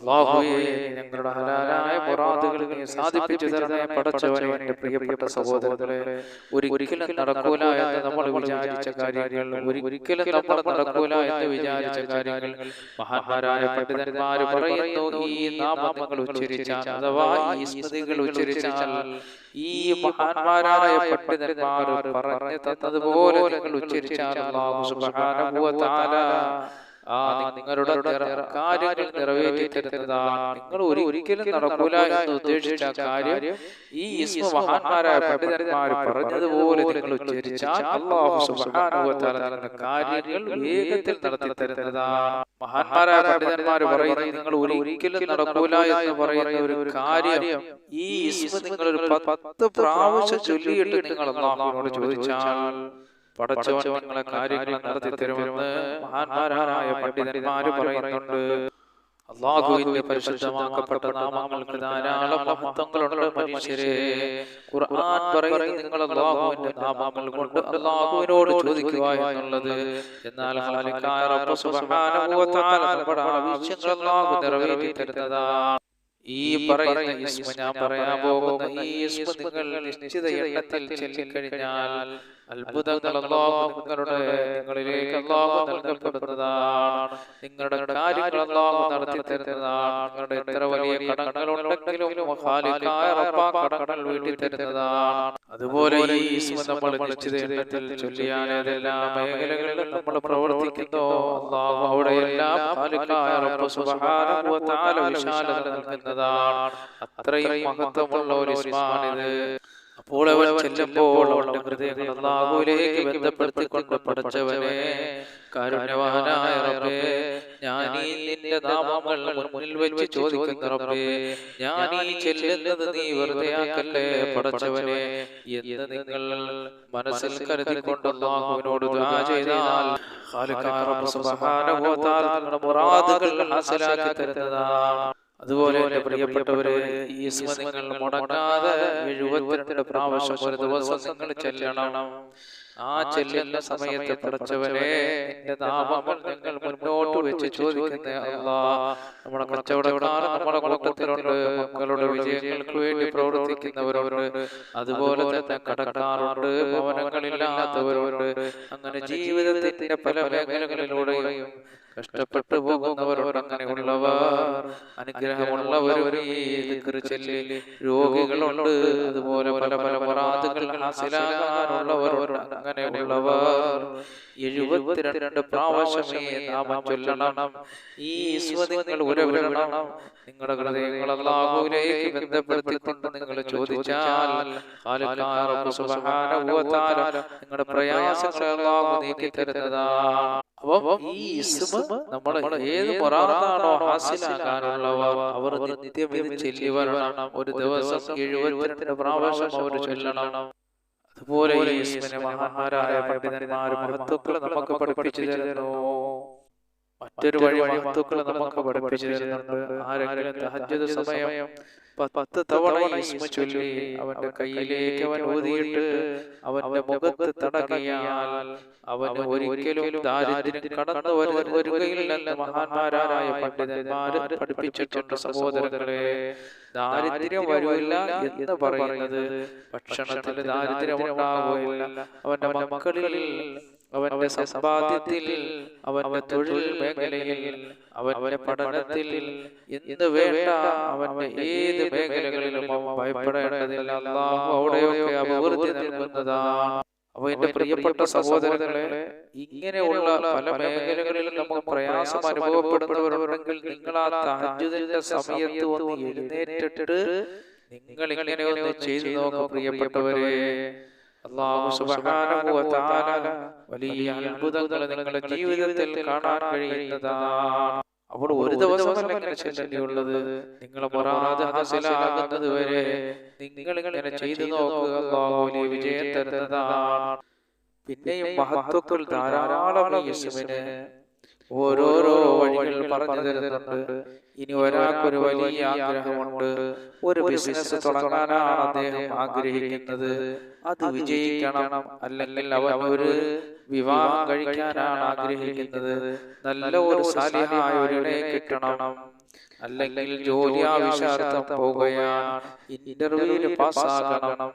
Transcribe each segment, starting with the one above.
ഞങ്ങളുടെ ഹലാലായ മുറാദുകൾ നീ സാധിപ്പിച്ചു തരണേ പടച്ചവനെ എന്റെ പ്രിയപ്പെട്ട സഹോദരങ്ങളെ ഒരിക്കലും നടക്കൂല എന്ന് നമ്മൾ വിചാരിച്ച കാര്യങ്ങൾ ഒരിക്കലും നമ്മൾ നടക്കൂല എന്ന് വിചാരിച്ച കാര്യങ്ങൾ. മഹാന്മാരായ പണ്ഡിതന്മാർ പറയുന്നു ഈ നാമങ്ങൾ ഉച്ചരിച്ച അഥവാ ഈ സ്മൃതികൾ ഉച്ചരിച്ചാൽ ഈ മഹാന്മാരായ പണ്ഡിതന്മാർ പറഞ്ഞു തന്നതുപോലെ നിങ്ങൾ ഉച്ചരിച്ചാൽ ആ നിങ്ങളുടെ കാര്യങ്ങൾ നിറവേറ്റി തരുന്നതാണ് നിങ്ങൾ ഒരിക്കലും നടക്കൂല എന്ന് ഉദ്ദേശിച്ച കാര്യം ഈ ഇസ്മ മഹാന്മാരായ പണ്ഡിതന്മാർ പറഞ്ഞതുപോലെ നിങ്ങൾ ഉച്ചരിച്ചാൽ അള്ളാഹു സുബ്ഹാനഹു വ തആല നിങ്ങളുടെ കാര്യങ്ങൾ വേഗത്തിൽ നടത്തി തരുന്നതാണ് മഹാന്മാരായ പണ്ഡിതന്മാർ പറയുന്നത് നിങ്ങൾ ഒരിക്കലും നടക്കൂല എന്ന് പറയുന്ന ഒരു കാര്യം. ഈ ഇസ്മ നിങ്ങൾ ഒരു പത്ത് പ്രാവശ്യം ചൊല്ലിയിട്ട് നിങ്ങൾ അള്ളാഹുവിനോട് ചോദിച്ചാൽ പടച്ചവൻ നിങ്ങളെ കാര്യങ്ങൾ നടത്തി തരുമെന്ന് മഹാന്മാരായ പണ്ഡിതന്മാര് പറയുന്നുണ്ട്. അള്ളാഹുവിന്റെ പരിശുദ്ധമാക്കപ്പെട്ട നാമങ്ങൾക്ക് ധാരാളം മഹത്വങ്ങളുണ്ട് മനുഷ്യരെ. ഖുർആൻ പറയുന്നത് നിങ്ങൾ അള്ളാഹുവിന്റെ നാമങ്ങൾ കൊണ്ട് അള്ളാഹുവിനോട് ചോദിക്കുക എന്നുള്ളത് എന്നാൽ നമ്മുടെ ആവശ്യങ്ങൾ അള്ളാഹു നിറവേറ്റി തരുന്നതാണ്. ഈ പറയുന്ന ഇസ്മ ഞാൻ പറയാൻ പോകുന്ന ഈ ഇസ്മ നിങ്ങൾ നിശ്ചിത എണ്ണത്തിൽ ചൊല്ലിക്കഴിഞ്ഞാൽ അത്ഭുതങ്ങൾ നിങ്ങളുടെ നിങ്ങളിലേക്ക് നൽകപ്പെടുന്നതാണ്. നിങ്ങളുടെ നടത്തി തരുന്നതാണ്. നിങ്ങളുടെ എത്ര വലിയ കടങ്ങളുണ്ടെങ്കിലും അതുപോലെ നമ്മൾ നിശ്ചിത എണ്ണത്തിൽ ചൊല്ലിയാൽ നമ്മൾ പ്രവർത്തിക്കുന്നു സുബ്ഹാനഹു വ വിശാലത നൽകുന്നതാണ്. അത്രയും മഹത്വമുള്ള ഒരു ഇസ്മാണിത്. അപ്പോൾ അവൻ ചെല്ലുമ്പോൾ അവളുടെ ഹൃദയങ്ങൾ അല്ലാഹുവിലേക്ക് ബന്ധപ്പെടുത്തിക്കൊണ്ട് പഠിച്ചവനെ കാരുണ്യവാനായ റബ്ബേ ഞാൻ ഈ നിന്റെ നാമങ്ങൾ മുന്നിൽ വെച്ച് ചോദിക്കുന്ന റബ്ബേ ഞാൻ ഈ ചെല്ലുന്നത് നീ വെറുതെ ആക്കല്ലേ? പടച്ചവനെ എന്ന് നിങ്ങൾ മനസ്സിൽ കരുതിക്കൊണ്ട് അല്ലാഹുവിനോട് ദുആ ചെയ്താൽ ഖാലിഖായ റബ്ബ് സുബ്ഹാനഹു വ തആല നിങ്ങളുടെ മുറാദുകൾ ഹാസിലാക്കി തരുന്നതാണ്. അതുപോലെ എന്റെ പ്രിയപ്പെട്ടവരെ ഈ നിങ്ങൾ മുടങ്ങാതെ എഴുപത്തിരണ്ട് പ്രാവശ്യം ഒരു ദിവസം നിങ്ങൾ ചെല്ലണം. ആ ചെല്ലുന്ന സമയത്ത് പഠിച്ചവരെ നിന്റെ നാമങ്ങൾ നിങ്ങൾ മുന്നോട്ട് വെച്ച് ചോദിക്കുന്ന അല്ലാ. നമ്മുടെ കച്ചവടക്കാർ നമ്മുടെ കൂട്ടത്തിലുണ്ട് മക്കളുടെ വിജയങ്ങൾക്ക് വേണ്ടി പ്രവർത്തിക്കുന്നവരുണ്ട്. അതുപോലെ തന്നെ കടക്കാറുണ്ട് ഭവനങ്ങളില്ലാത്തവരുണ്ട്. അങ്ങനെ ജീവിതത്തിന്റെ പല മേഖലകളിലൂടെയും കഷ്ടപ്പെട്ടു പോകുന്നവർ അങ്ങനെയുള്ളവർ അനുഗ്രഹമുള്ളവർ രോഗികളുണ്ട്. അതുപോലെ പല പല മറാദുകൾ ഹാസിലാകാനുള്ളവരുണ്ട്. അങ്ങനെയുള്ളവർ എഴുപത്തിരണ്ട് പ്രാവശ്യമേ നാമം ചൊല്ലണം. ഈ സ്വതങ്ങൾ ഉരവിടണം. നിങ്ങളുടെ ഹൃദയങ്ങൾ അല്ലാഹുവിലേക്ക് ബന്ധപ്പെടുത്തിക്കൊണ്ട് നിങ്ങൾ ചോദിച്ചാൽ നിങ്ങളുടെ പ്രയാസങ്ങൾ അല്ലാഹു നീക്കി തരുന്നതാണ്. അപ്പൊ ഈ ഇസ്മ നമ്മൾ ഏത് മുറാദാണോ ഹാസിലാകാനുള്ളവർ അവർ നിത്യം ഇത് ചൊല്ലി വരണം. ഒരു ദിവസം എഴുപത്തിരണ്ട് പ്രാവശ്യം അവർ ചൊല്ലണം. അതുപോലെ മഹാന്മാരായ പണ്ഡിതന്മാർ മഹത്വക്കൾ നമുക്ക് പഠിപ്പിച്ചു തരുന്നു. മറ്റൊരു വഴി മഹത്വക്കൾ നമുക്ക് പഠിപ്പിച്ചു തരുന്നുണ്ട് ആരെങ്കിലും തഹജ്ജുദ് സമയം പത്ത് തവണ ചൊല്ലി അവന്റെ കയ്യിലേക്ക് അവൻ ഊതിയിട്ട് അവന്റെ മുഖത്ത് തടകിയാൽ അവന് ഒരിക്കലും ദാരിദ്ര്യം കടന്നു വരുന്ന വരികയില്ലെന്ന് മഹാന്മാരായ പണ്ഡിതന്മാര് പഠിപ്പിച്ചിട്ടുണ്ട് സഹോദരങ്ങളെ. ദാരിദ്ര്യം വരില്ല എന്ന് പറയുന്നത് ഭക്ഷണത്തിൽ ദാരിദ്ര്യം ഉണ്ടാവുകയില്ല അവന്റെ മക്കളിൽ അവന്റെ സമ്പാദ്യത്തിൽ അവന്റെ തൊഴിൽ മേഖലയിൽ അവന്റെ പഠനത്തിൽ എന്ത് വേണ്ട അവന്റെ ഏത് മേഖലകളിലും അവൻ ഭയപ്പെടേണ്ടതില്ല. അള്ളാഹു അവിടെയൊക്കെ അഭിവൃദ്ധി നൽകുന്നതാണ്. അപ്പൊ എന്റെ പ്രിയപ്പെട്ട സഹോദരങ്ങളെ ഇങ്ങനെയുള്ള പല മേഖലകളിലും നമുക്ക് പ്രയാസം അനുഭവപ്പെടുന്നവരുണ്ടെങ്കിൽ നിങ്ങൾ ആ തഹജ്ജുദിന്റെ സമയത്ത് ഒന്ന് എഴുന്നേറ്റിട്ട് നിങ്ങൾ ഇങ്ങനെ ഒന്ന് ചെയ്തു നോക്കും പ്രിയപ്പെട്ടവരെ. അള്ളാഹു വലിയ അത്ഭുതങ്ങൾ നിങ്ങളുടെ ജീവിതത്തിൽ കാണാൻ കഴിയുന്നതാണ്. അവിടെ ഒരു ദിവസമല്ല ഇങ്ങനെ ചെല്ലേണ്ടിയുള്ളത് നിങ്ങളെ മുറാദ് ഹാസിലാകുന്നത് വരെ നിങ്ങൾ ഇങ്ങനെ ചെയ്തു നോക്കുക. അള്ളാഹു വലിയ വിജയം തരുന്നതാണ്. പിന്നെയും മഹത്വക്കൾ ധാരാളം യേശുവിന് ഓരോരോ വഴികൾ പറഞ്ഞു തരുന്നുണ്ട് ഇനി ഒരാൾക്കൊരു വലിയ ആഗ്രഹമുണ്ട്. ഒരു ബിസിനസ് തുടങ്ങാനാണ് അദ്ദേഹം ആഗ്രഹിക്കുന്നത്. അത് വിജയിക്കണം അല്ലെങ്കിൽ അവൻ ഒരു വിവാഹം കഴിക്കാനാണ് ആഗ്രഹിക്കുന്നത്. നല്ല ഒരു സാലിഹായ ഒരിടെ കിട്ടണം. അല്ലെങ്കിൽ ജോലി ആവശ്യാർത്ഥം പോവുകയാണ്. ഇന്റർവ്യൂവിൽ പാസ്സാകണം.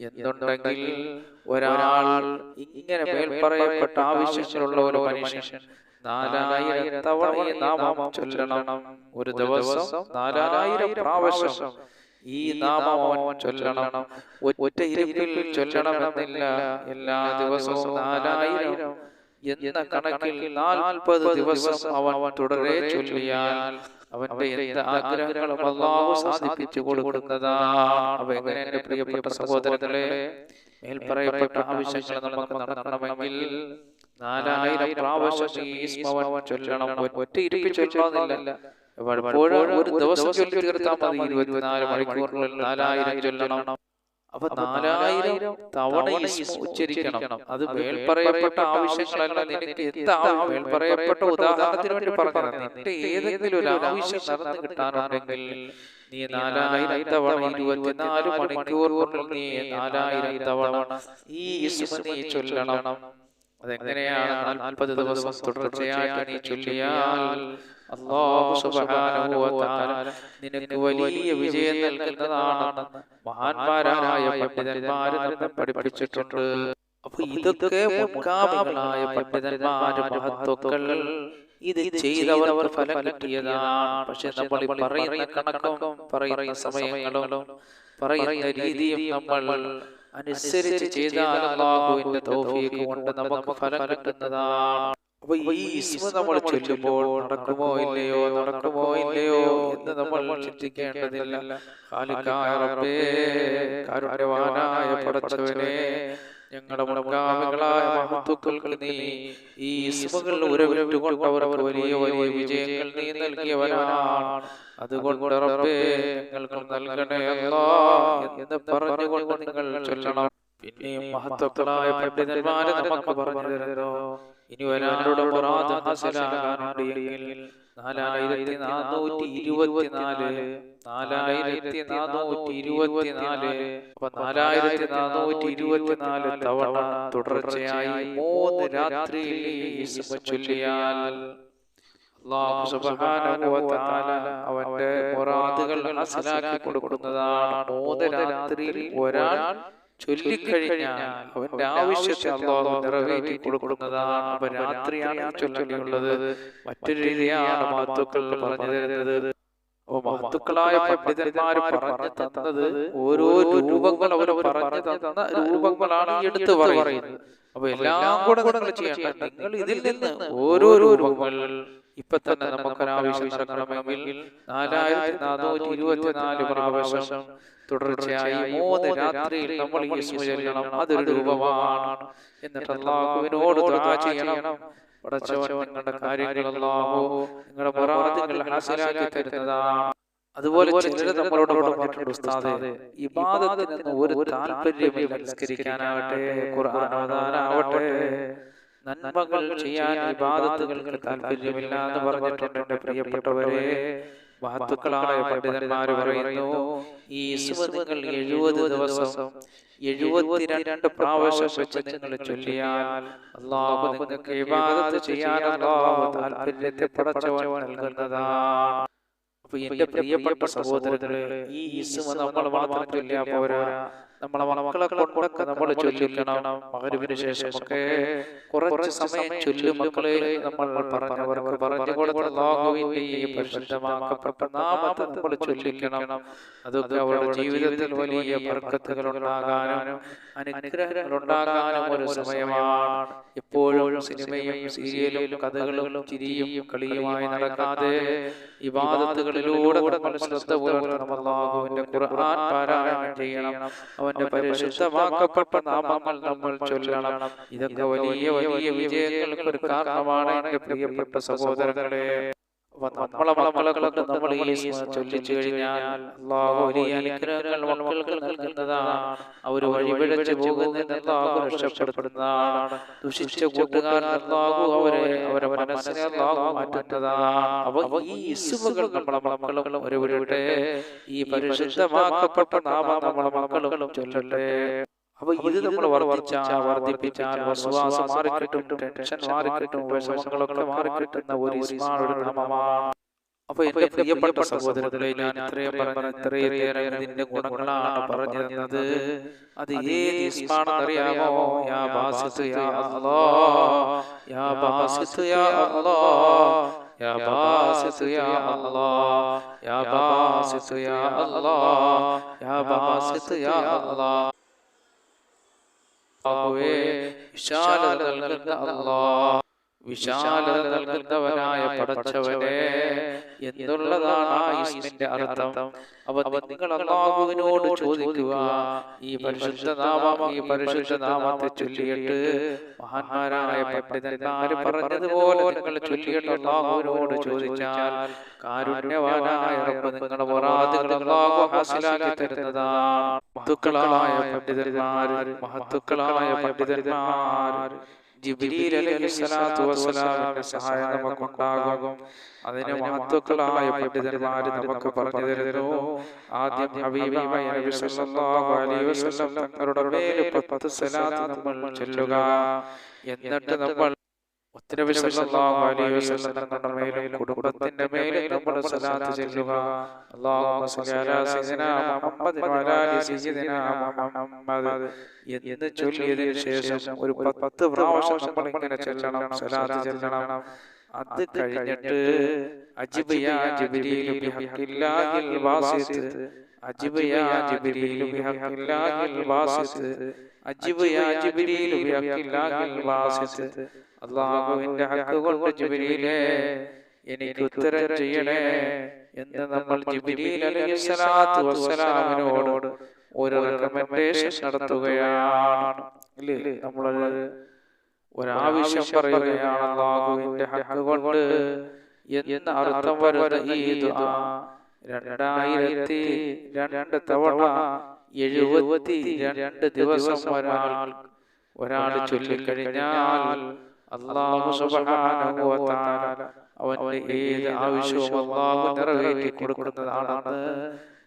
എന്നുണ്ടെങ്കിൽ ഒരാൾ ഇങ്ങനെ മേൽപ്പറയപ്പെട്ട ആവശ്യത്തിലുള്ള ഒരു മനുഷ്യൻ. നാലായിരം തവണ ഈ നാമം ചൊല്ലണം. ഒരു ദിവസം നാലായിരം പ്രാവശ്യം ഈ നാമം അവൻ ചൊല്ലണം. ഒറ്റ ഇരുപ്പിൽ ചൊല്ലണമെന്നില്ല. എല്ലാ ദിവസവും നാലായിരം എന്ന കണക്കിൽ നാൽപ്പത് ദിവസം അവൻ തുടരെ ചൊല്ലിയാൽ അവന്റെ എന്ത് ആഗ്രഹങ്ങളും അള്ളാഹു സാധിപ്പിച്ചു കൊടുക്കുന്നതാണ്. അവ എങ്ങനെ എന്റെ പ്രിയപ്പെട്ട സഹോദരങ്ങളെ മേൽപ്പറയപ്പെട്ട ആവശ്യങ്ങൾ നമുക്ക് നടക്കണമെങ്കിൽ നാലായിരം പ്രാവശ്യം ഈ സ്മവൻ ചൊല്ലണം. ചൊല്ലണമെന്നില്ല പലപ്പോഴും ഒരു ദിവസം ചൊല്ലി തീർത്താൽ മതി. ഇരുപത്തിനാല് മണിക്കൂറിനുള്ളിൽ നാലായിരം ചൊല്ലണം. അപ്പൊ നാലായിരം തവണ ഉച്ചരിക്കണം. അത് മേൽപ്പറയപ്പെട്ട ആവശ്യങ്ങളല്ല. നിനക്ക് എന്താ മേൽപ്പറയപ്പെട്ട ഉദാഹരണത്തിന് വേണ്ടി പറഞ്ഞത് നിന്റെ ഏതെങ്കിലും ഒരു ആവശ്യം നടന്നു കിട്ടാനുണ്ടെങ്കിൽ നീ നാലായിരം തവണ ഇരുപത്തിനാല് മണിക്കൂറിനുള്ളിൽ നീ നാലായിരം തവണ ഈ ചൊല്ലണം. അതെങ്ങനെയാണ് നാൽപ്പത് ദിവസം തുടർച്ചയായി ചൊല്ലിയാൽ അല്ലാഹു സുബ്ഹാനഹു വ തആല നിനക്ക് വലിയ വിജയം നൽകുന്നതാണ് മഹാന്മാരായ പണ്ഡിതന്മാർ നമ്മെ പഠിപ്പിച്ചിട്ടുണ്ട്. അപ്പൊ ഇതൊക്കെ മുൻകാമികളായ പണ്ഡിതന്മാര് മഹത്വക്കൾ ഇത് ചെയ്തവർ ഫലം കിട്ടിയതാണ്. പക്ഷെ നമ്മൾ പറയുന്ന കണക്കും പറയുന്ന സമയങ്ങളും പറയുന്ന രീതിയും നമ്മൾ അനുസരിച്ച് ചെയ്താൽ അള്ളാഹുവിന്റെ തൗഫീഖ് കൊണ്ട് നമുക്ക് ഫലം കിട്ടുന്നതാണ്. അപ്പൊ ഈ ഇസ്മ നമ്മൾ ചൊല്ലുമ്പോൾ നടക്കുമോ ഇല്ലയോ നടക്കുമോ ഇല്ലയോ എന്ന് നമ്മൾ ചിന്തിക്കേണ്ടതില്ല. ഖാലിഖായ റബ്ബേ കാരുണ്യവാനായ പടച്ചവനെ ഞങ്ങളുടെ നീ ഈ ഇസ്മകൾ ഉരവിട്ടുകൊണ്ട് അവർക്ക് വലിയ വലിയ വിജയങ്ങൾ നീ നൽകിയവനാണ്. അതുകൊണ്ട് റബ്ബേ ഞങ്ങൾക്ക് നൽകണേ എന്ന് പറഞ്ഞുകൊണ്ട് നിങ്ങൾ ചൊല്ലണം. പിന്നെയും മഹത്വക്കളായ പണ്ഡിതന്മാരെ നമുക്ക് പറഞ്ഞു തരുന്നു. ഇനി ഒരാളുടെ മുറാദ് നാലായിരത്തി നാനൂറ്റി ഇരുപത്തിനാല്. നാലായിരത്തി നാനൂറ്റി ഇരുപത്തിനാല്. അപ്പൊ നാലായിരത്തി നാനൂറ്റി ഇരുപത്തിനാല് തവണ തുടർച്ചയായി മൂന്ന് രാത്രിയിൽ ചൊല്ലിയാൽ. അവന്റെ മുറാദുകൾ കൊടുക്കുന്നതാണ്. മൂന്ന് രാത്രിയിൽ ഒരാൾ ചൊല്ലിക്കഴിഞ്ഞാൽ അവന്റെ ആവശ്യത്തെ അള്ളാഹു നിറവേറ്റി കൊടുക്കുന്നതാണ് അപ്പൊ രാത്രിയാണ് ചൊല്ലിയുള്ളത് മറ്റൊരു രീതിയാണ് മഹത്തുക്കൾ പറഞ്ഞു തരുന്നത്. ഓ മഹത്തുക്കളായ പണ്ഡിതന്മാർ പറഞ്ഞു തന്നത് ഓരോ രൂപങ്ങൾ അവർ പറഞ്ഞു തന്ന രൂപങ്ങളാണ് ഈ എടുത്തു പറയുന്നത്. അപ്പൊ എല്ലാം കൂടെ നിങ്ങൾ നിങ്ങൾ ഇതിൽ നിന്ന് ഓരോ രൂപങ്ങൾ ഇപ്പൊ തന്നെ നമുക്കൊരാവശ്യം നടക്കണമെങ്കിൽ നാലായിരത്തി നാനൂറ്റി ഇരുപത്തിനാല് പ്രാവശ്യം തുടർച്ചയായി മൂന്ന് രാത്രിയിൽ നമ്മൾ ഈ ചൊല്ലണം അതൊരു രൂപമാണ്. എന്നിട്ട് അള്ളാഹുവിനോട് ചെയ്യണം. പടച്ചവൻ നിങ്ങളുടെ കാര്യങ്ങൾ നിങ്ങളുടെ പരാതികൾ ഹാസിലാക്കി തരുന്നതാണ്. അതുപോലെ ചിലർ നമ്മളോട് പറഞ്ഞിട്ടുണ്ട് ഉസ്താദെ ഇബാദത്തിന് ഒരു താല്പര്യമില്ല നിസ്കരിക്കാനാവട്ടെ ഖുർആൻ നന്മകൾ ചെയ്യാൻ ഇബാദത്തുകൾക്ക് താല്പര്യമില്ല എന്ന് പറഞ്ഞിട്ടുണ്ട് എന്റെ പ്രിയപ്പെട്ടവരെ. വാത്തുക്കളായ പണ്ഡിതന്മാർ പറയുന്നു ഈ സുഹൃത്തുക്കൾ എഴുപത് ദിവസം എഴുപത്തിരണ്ട് പ്രാവശ്യം വെച്ച് നിങ്ങൾ ചൊല്ലിയാൽ അള്ളാഹു നിങ്ങൾക്ക് ഇബാദത്ത് ചെയ്യാൻ അള്ളാഹു താല്പര്യത്തെ പടച്ചവൻ നൽകുന്നതാണ്. അപ്പൊ എന്റെ പ്രിയപ്പെട്ട സഹോദരങ്ങളെ ഈ ഇസ്മ നമ്മൾ മാത്രം ചൊല്ലിയാ പോരാ? നമ്മളെ മക്കളെ കൊണ്ടൊക്കെ നമ്മൾ ചൊല്ലിക്കണം മകരുവിന് ശേഷമൊക്കെ കുറച്ച് സമയം ചൊല്ലും മക്കളെ നമ്മൾ പറഞ്ഞവർക്ക് പറഞ്ഞു കൊടുത്ത അല്ലാഹുവിന്റെ ഈ പരിശുദ്ധമാക്കപ്പെട്ട നാമത്തെ നമ്മൾ ചൊല്ലിക്കണം. അതൊക്കെ അവരുടെ ജീവിതത്തിൽ വലിയ ബർക്കത്തുകൾ ഉണ്ടാകാനും അനുഗ്രഹങ്ങൾ ഉണ്ടാകാനും ഒരു സമയമാണ്. എപ്പോഴും സിനിമയും സീരിയലും കഥകളും ചിരിയും കളിയുമായി നടക്കാതെ ഇബാദത്തുകളിലൂടെ നമ്മൾ ശ്രദ്ധ പുലർത്തണം. അല്ലാഹുവിന്റെ ഖുർആൻ പാരായണം ചെയ്യണം. അവന്റെ പരിശുദ്ധമാക്കപ്പെട്ട നാമങ്ങൾ നമ്മൾ ചൊല്ലണം. ഇതൊക്കെ വലിയ വലിയ വിജയങ്ങൾക്ക് ഒരു കാരണമാണ് പ്രിയപ്പെട്ട സഹോദരങ്ങളെ. നമ്മളെ മക്കളെ കൊണ്ട് നമ്മൾ ഈ ചൊല്ലിച്ചു കഴിഞ്ഞാൽ അനുഗ്രഹങ്ങൾ മക്കൾക്ക് നൽകുന്നതാണ്. അവർ വഴിപിഴച്ചു പോകുന്നതിൽ അള്ളാഹു രക്ഷപ്പെടുത്തുന്നതാണ്. ദുഷിച്ച കൂട്ടുകാരൻ അള്ളാഹു അവരെ അവരെ മനസ്സിനെ അള്ളാഹു മാറ്റുന്നതാണ്. അപ്പൊ ഈ ഇസ്മുകൾ നമ്മളെ മക്കളും ഒരുവരുടെ ഈ പരിശുദ്ധമാക്കപ്പെട്ട നാമ നമ്മളെ മക്കളും ചൊല്ലട്ടെ. അപ്പൊ ഇത് നമ്മൾ വർദ്ധിച്ചാൽ വർദ്ധിപ്പിച്ചാൽ വിശ്വാസം മാറിക്കിട്ടും ടെൻഷൻ മാറിക്കിട്ടും വിഷമങ്ങളൊക്കെ മാറിക്കിട്ടുന്ന ഒരു ഇസ്മാണ് ഒരു നാമമാണ് അപ്പൊ എന്റെ പ്രിയപ്പെട്ട സഹോദരങ്ങളെ ഞാൻ ഇത്രയും പറഞ്ഞ ഇത്രയേറെ നിന്റെ ഗുണങ്ങളാണ് പറഞ്ഞിരുന്നത്. അത് ഏത് ഇസ്മാണെന്നറിയാമോ യാ ബാസിത്ത് യാ അല്ലാ യാ ബാസിത്ത് യാ അല്ലാ യാ ബാസിത്ത് യാ അല്ലാ യാ ബാസിത്ത് യാ അല്ലാ അല്ലാഹുവേ വിശാലത നൽകുന്ന വിശാലത നൽകുന്നവനായ പടച്ചവനെ എന്നുള്ളതാണ് ആ ഇസ്മിന്റെ അർത്ഥം? അപ്പൊ നിങ്ങൾ അള്ളാഹുവിനോട് ചോദിക്കുക ഈ പരിശുദ്ധ നാമം ഈ പരിശുദ്ധ നാമത്തെ ചൊല്ലിയിട്ട് മഹാന്മാരായ പണ്ഡിതന്മാര് പറഞ്ഞതുപോലെ നിങ്ങൾ ചൊല്ലിയിട്ട് അള്ളാഹുവിനോട് ചോദിച്ചാൽ കാരുണ്യവാനായ നിങ്ങളുടെ മുറാദുകൾ അള്ളാഹു ഹാസിലാക്കി തരുന്നതാണ്. മഹത്തുക്കളായ പണ്ഡിതന്മാർ മഹത്തുക്കളായ പണ്ഡിതന്മാർ ജിബ്രീൽ അലൈഹിസ്സലാത്തു വസ്സലാമിന്റെ സഹായം നമുക്കുണ്ടാകും. അതിന് മഹത്വക്കളായ പണ്ഡിതന്മാര് നമുക്ക് പറഞ്ഞു തരുന്നു. ആദ്യം തങ്ങളുടെ മേൽ പത്ത് സലാത്ത് നമ്മൾ ചൊല്ലുക. എന്നിട്ട് നമ്മൾ മുത്തനബി അലൈഹി വസല്ലം തങ്ങളുടെ മേലും കുടുംബത്തിന്റെ മേലും നമ്മൾ സലാത്ത് ചൊല്ലുക. അല്ലാഹുമ്മ സ്വല്ലി അലാ സയ്യിദിനാ മുഹമ്മദ് വഅലാ സയ്യിദിനാ മുഹമ്മദ്. എന്ന് ചൊല്ലിയതിനു ശേഷം ഒരു പത്ത് പ്രാവശ്യം നമ്മൾ ഇങ്ങനെ ചൊല്ലണം സലാത്ത് ചൊല്ലണം. അത് കഴിഞ്ഞിട്ട് അജിബ് യാ ജിബ്രീലു ബിഹഖില്ലാഹിൽ വാസിത്. അജിബ് യാ ജിബ്രീലു ബിഹഖില്ലാഹിൽ വാസിത്. അജിബ് യാ ജിബ്രീലു ബിഹഖില്ലാഹിൽ വാസിത്ത് അല്ലാഹുവിന്റെ ഹക്ക് കൊണ്ട് ജിബ്രീലേ എനിക്ക് ഉത്തരം ചെയ്യണേ എന്ന് നമ്മൾ ജിബ്രീൽ അലൈഹിസ്സലാത്തു വസ്സലാമിനോട് ഒരു റെക്കമെൻഡേഷൻ നടത്തുകയാണ്. ഇല്ലേ? നമ്മളത് ഒരാവശ്യം പറയുകയാണ് അള്ളാഹുവിന്റെ ഹക്ക് കൊണ്ട് എന്ന് അർത്ഥം വരുന്ന ഈ രണ്ടായിരത്തി രണ്ട് തവണ എഴുപത്തി രണ്ട് ദിവസം ഒരാൾ ഒരാൾ ചൊല്ലിക്കഴിഞ്ഞാൽ അള്ളാഹു തആല അവന്റെ ഏത് ആവശ്യവും അള്ളാഹു നിറവേറ്റി കൊടുക്കുന്നതാണെന്ന്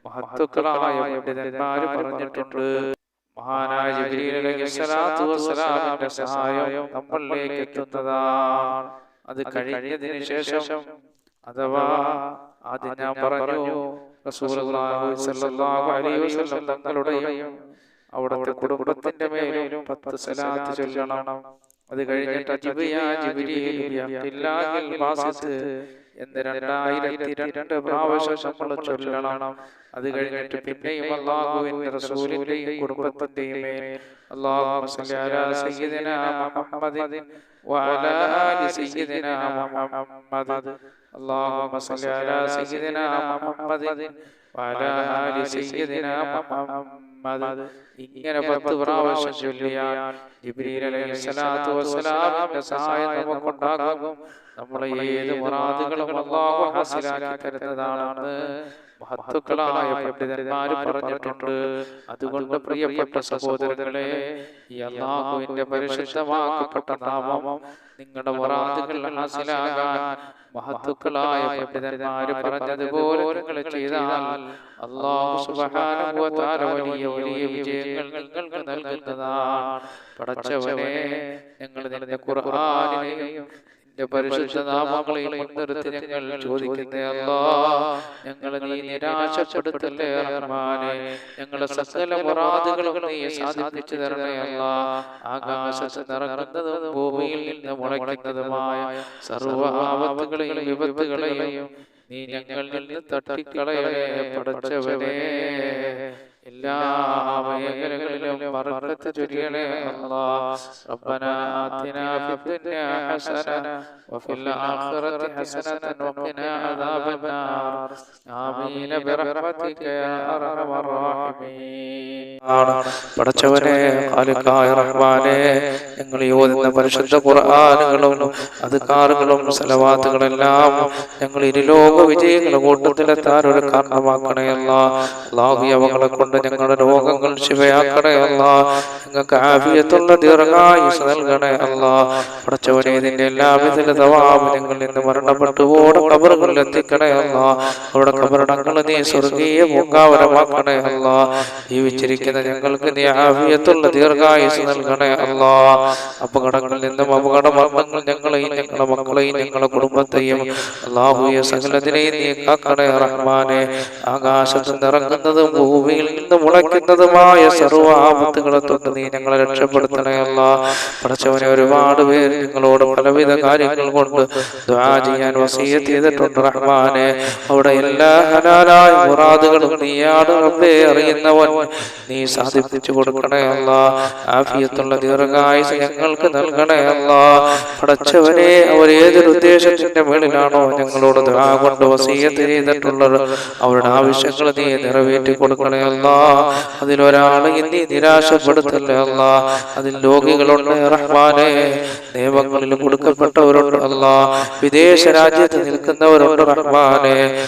മഹത്തുക്കളായ പണ്ഡിതന്മാര് പറഞ്ഞിട്ടുണ്ട്. മഹാനായ വസ്സലാമിന്റെ സഹായം നമ്മളിലേക്ക് എത്തുന്നതാണ്. അത് കഴിഞ്ഞതിന് ശേഷം അഥവാ ആദ്യം ഞാൻ പറഞ്ഞു തങ്ങളുടെയും അവിടുത്തെ കുടുംബത്തിന്റെ മേലും പത്ത് സലാത്ത് ചൊല്ലണം. അത് കഴിഞ്ഞിട്ട് അജിബിയാ രണ്ടായിരത്തി രണ്ട് പ്രാവശ്യം ചൊല്ലണം. അത് കഴിഞ്ഞിട്ട് പിന്നെയും അള്ളാഹുവിന്റെ റസൂലിന്റെയും കുടുംബത്തിന്റെയും മേൽ അല്ലാഹുമ്മ സല്ലി അലാ മുഹമ്മദിൻ വഅലാ ആലി അല്ലാഹുമ്മ അലാ വഅലാ ആലി ഇങ്ങനെ പത്ത് പ്രാവശ്യം ചൊല്ലിയാൽ നമ്മളെ ഏത് മുറാദുകളും അള്ളാഹു ഹാസിലാക്കി തരുന്നതാണ്. മഹത്തുക്കളായ പണ്ഡിതന്മാര് പറഞ്ഞിട്ടുണ്ട്. അതുകൊണ്ട് പ്രിയപ്പെട്ട സഹോദരങ്ങളെ അള്ളാഹുവിന്റെ പരിശുദ്ധമാക്കപ്പെട്ട നാമം നിങ്ങളുടെ മുറാദുകൾ മനസ്സിലാകാൻ മഹത്തുക്കളായ പണ്ഡിതന്മാര് പറഞ്ഞതുപോലെ നിങ്ങൾ ചെയ്താൽ അള്ളാഹു തആല വലിയ വലിയ വിജയങ്ങൾ നിങ്ങൾക്ക് നൽകുന്നതാണ്. പടച്ചവനെ ഞങ്ങൾ നിന്റെ ഖുർആനിനെയും നിന്റെ പരിശുദ്ധ നാമങ്ങളെയും മുൻനിർത്തി ഞങ്ങൾ ചോദിക്കുന്നേ അല്ലാ. ഞങ്ങളെ നീ നിരാശപ്പെടുത്തല്ലേ റഹ്മാനെ. ഞങ്ങളെ സകല മുറാദുകളും നീ സാധിപ്പിച്ചു തരണേ അല്ലാ. ആകാശത്ത് നിറങ്ങുന്നതും ഭൂമിയിൽ നിന്ന് മുളയ്ക്കുന്നതുമായ സർവ ആപത്തുകളെയും വിപത്തുകളെയും നീ ഞങ്ങളിൽ നിന്ന് തട്ടിക്കളയണേ പടച്ചവനെ. ചൊരിയണേ അല്ലാഹ് വഫിൽ ഹസനത അദാബന്നാർ ബിറഹ്മതിക യാ അർഹമർ പടച്ചവനെ ഖാലിഖായ റഹ്മാനെ ഞങ്ങൾ യോജിക്കുന്ന പരിശുദ്ധ ഖുർആനുകളും അധികാറുകളും സലവാത്തുകളെല്ലാം ഞങ്ങൾ ഇരുലോക വിജയങ്ങളുടെ കൂട്ടത്തിലെത്താൻ ഒരു കാരണമാക്കണേ അല്ലാ. അല്ലാഹു അവകളെ കൊണ്ട് ഞങ്ങളുടെ രോഗങ്ങൾ ശിവയാക്കണേ അല്ല. ഞങ്ങൾക്ക് ആഫിയത്തുള്ള ദീർഘായുസ് നൽകണേ അല്ല. പടച്ചവനെ ഇതിന്റെ എല്ലാ തവാബ് ഞങ്ങൾ ഇന്ന് മരണപ്പെട്ടു ഓടെ കബറുകളിൽ എത്തിക്കണേ അല്ല. അവിടെ കബറുടെ കബറടങ്ങൾ നീ സ്വർഗീയ പൂങ്കാവരമാക്കണേ അല്ല. ജീവിച്ചിരിക്കുന്ന ഞങ്ങൾക്ക് നീ ആഫിയത്തുള്ള ദീർഘായുസ് നൽകണേ അല്ല. അപകടങ്ങളിൽ നിന്നും അപകട മരണങ്ങൾ ഞങ്ങളെയും ഞങ്ങളുടെ മക്കളെയും ഞങ്ങളുടെ കുടുംബത്തെയും അള്ളാഹുയെ സകലതിനെയും നീ കാക്കണേ റഹ്മാനെ. ആകാശത്ത് നിറങ്ങുന്നതും ഭൂമിയിൽ നിന്ന് മുളയ്ക്കുന്നതുമായ സർവ ആപത്തുകളെ തൊട്ട് നീ ഞങ്ങളെ രക്ഷപ്പെടുത്തണയല്ല പഠിച്ചവനെ ഒരുപാട് പേര് നിങ്ങളോട് പലവിധ കാര്യങ്ങൾ കൊണ്ട് ചെയ്യാൻ വസീയത്ത് ചെയ്തിട്ടുണ്ട് റഹ്മാനെ. അവിടെ എല്ലാ ഹലാലായ മുറാദുകളും നീയാണ് റബ്ബേ അറിയുന്നവൻ. നീ സാധിപ്പിച്ചു കൊടുക്കണേ അല്ല. ആഫിയത്തുള്ള ദീർഘായുസ് ഞങ്ങൾക്ക് നൽകണേ പഠിച്ചവനെ അവർ ഏതൊരു ഉദ്ദേശത്തിന്റെ മേളിലാണോ ഞങ്ങളോട് ദ്വാ കൊണ്ട് വസീയത്ത് ചെയ്തിട്ടുള്ളത്. അവരുടെ ആവശ്യങ്ങൾ നീ നിറവേറ്റി കൊടുക്കണേ അല്ല. അതിലൊരാളെ നീ നിരാശപ്പെടുത്തല്ലേ അല്ല? അതിൽ രോഗികളുണ്ട് റഹ്മാനെ. നിയമങ്ങളിൽ കൊടുക്കപ്പെട്ടവരുണ്ട് അല്ല. വിദേശ രാജ്യത്ത് നിൽക്കുന്നവരുണ്ട് റഹ്മാനെ.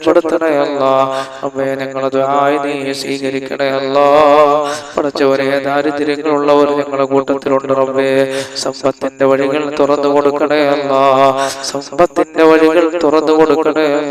രക്ഷപ്പെടുത്തണേ അല്ലാ അമ്മേ ഞങ്ങളെ ദുആയി നീ സ്വീകരിക്കണേ അല്ലാ പഠിച്ചവനെ ദാരിദ്ര്യങ്ങളുള്ളവർ ഞങ്ങളുടെ കൂട്ടത്തിലുണ്ട് റബ്ബേ. സമ്പത്തിന്റെ വഴികൾ തുറന്നു കൊടുക്കണേ അല്ല സമ്പത്തിന്റെ വഴികൾ തുറന്നു കൊടുക്കണേ